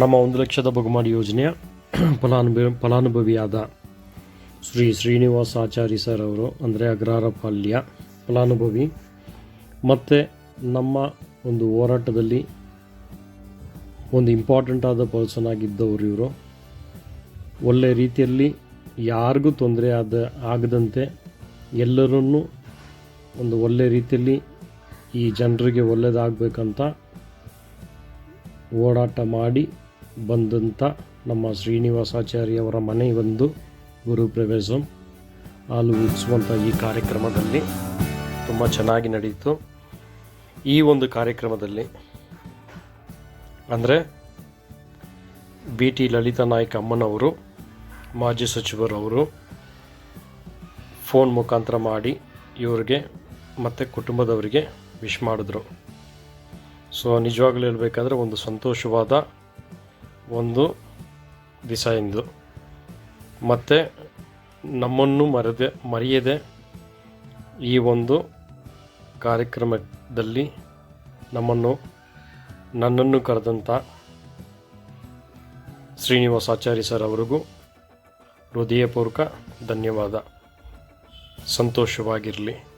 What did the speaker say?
ನಮ್ಮ ಒಂದು ಲಕ್ಷದ ಬಹುಮಾನ ಯೋಜನೆಯ ಫಲಾನುಭವಿ ಫಲಾನುಭವಿಯಾದ ಶ್ರೀ ಶ್ರೀನಿವಾಸ ಆಚಾರಿ ಸರ್ ಅವರು, ಅಂದರೆ ಅಗ್ರಹಾರಪಾಳ್ಯ ಫಲಾನುಭವಿ, ಮತ್ತು ನಮ್ಮ ಒಂದು ಹೋರಾಟದಲ್ಲಿ ಒಂದು ಇಂಪಾರ್ಟೆಂಟ್ ಆದ ಪರ್ಸನ್ ಆಗಿದ್ದವರು ಇವರು. ಒಳ್ಳೆ ರೀತಿಯಲ್ಲಿ ಯಾರಿಗೂ ತೊಂದರೆ ಆದ, ಆಗದಂತೆ ಎಲ್ಲರನ್ನೂ ಒಂದು ಒಳ್ಳೆ ರೀತಿಯಲ್ಲಿ ಈ ಜನರಿಗೆ ಒಳ್ಳೆಯದಾಗಬೇಕಂತ ಓಡಾಟ ಮಾಡಿ ಬಂದಂಥ ನಮ್ಮ ಶ್ರೀನಿವಾಸಾಚಾರ್ಯವರ ಮನೆ ಒಂದು ಗುರುಪ್ರವೇಶಂ ಹಾಲು ಉಳಿಸುವಂಥ ಈ ಕಾರ್ಯಕ್ರಮದಲ್ಲಿ ತುಂಬ ಚೆನ್ನಾಗಿ ನಡೆಯಿತು ಈ ಒಂದು ಕಾರ್ಯಕ್ರಮದಲ್ಲಿ ಅಂದರೆ ಬಿ ಟಿ ಲಲಿತಾ ನಾಯ್ಕ ಅಮ್ಮನವರು, ಮಾಜಿ ಸಚಿವರವರು ಫೋನ್ ಮುಖಾಂತರ ಮಾಡಿ ಇವರಿಗೆ ಮತ್ತು ಕುಟುಂಬದವರಿಗೆ ವಿಶ್ ಮಾಡಿದ್ರು. ಸೊ ನಿಜವಾಗ್ಲೂ ಹೇಳಬೇಕಾದ್ರೆ ಒಂದು ಸಂತೋಷವಾದ ಒಂದು ದಿವಸ ಎಂದು ಮತ್ತು ನಮ್ಮನ್ನು ಮರೆದೆ, ಮರೆಯದೆ ಈ ಒಂದು ಕಾರ್ಯಕ್ರಮದಲ್ಲಿ ನಮ್ಮನ್ನು, ನನ್ನನ್ನು ಕರೆದಂಥ ಶ್ರೀನಿವಾಸಾಚಾರಿ ಸರ್ ಅವರಿಗೂ ಹೃದಯಪೂರ್ವಕ ಧನ್ಯವಾದ. ಸಂತೋಷವಾಗಿರಲಿ.